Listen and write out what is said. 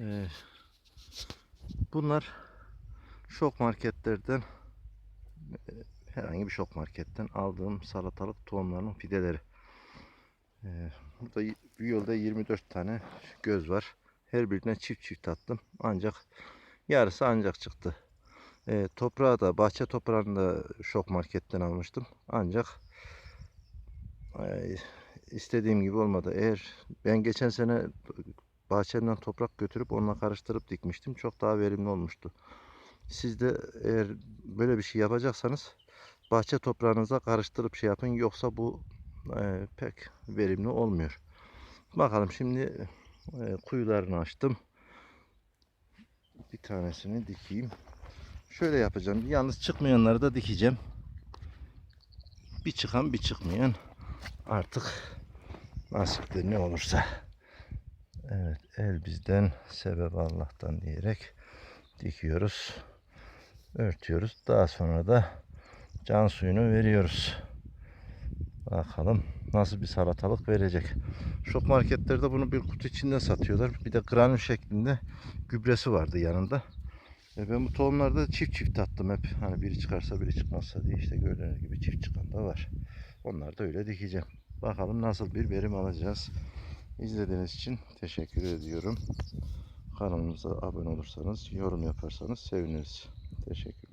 Ee, bunlar şok marketlerden e, herhangi bir şok marketten aldığım salatalık tohumlarının fideleri. Ee, burada bir yolda 24 tane göz var. Her birine çift çift attım. Ancak yarısı ancak çıktı. Ee, toprağı da bahçe toprağını da şok marketten almıştım. Ancak e, istediğim gibi olmadı. Eğer ben geçen sene bahçemden toprak götürüp onunla karıştırıp dikmiştim. Çok daha verimli olmuştu. Siz de eğer böyle bir şey yapacaksanız bahçe toprağınıza karıştırıp şey yapın. Yoksa bu e, pek verimli olmuyor. Bakalım şimdi e, kuyularını açtım. Bir tanesini dikeyim. Şöyle yapacağım. Yalnız çıkmayanları da dikeceğim. Bir çıkan bir çıkmayan artık nasipte ne olursa. Evet el bizden sebep Allah'tan diyerek dikiyoruz. Örtüyoruz. Daha sonra da can suyunu veriyoruz. Bakalım nasıl bir salatalık verecek. Şok marketlerde bunu bir kutu içinde satıyorlar. Bir de granül şeklinde gübresi vardı yanında. E ben bu tohumlarda çift çift attım hep. Hani biri çıkarsa biri çıkmazsa diye işte gördüğünüz gibi çift çıkan da var. Onları da öyle dikeceğim. Bakalım nasıl bir verim alacağız. İzlediğiniz için teşekkür ediyorum. Kanalımıza abone olursanız, yorum yaparsanız seviniriz. Teşekkür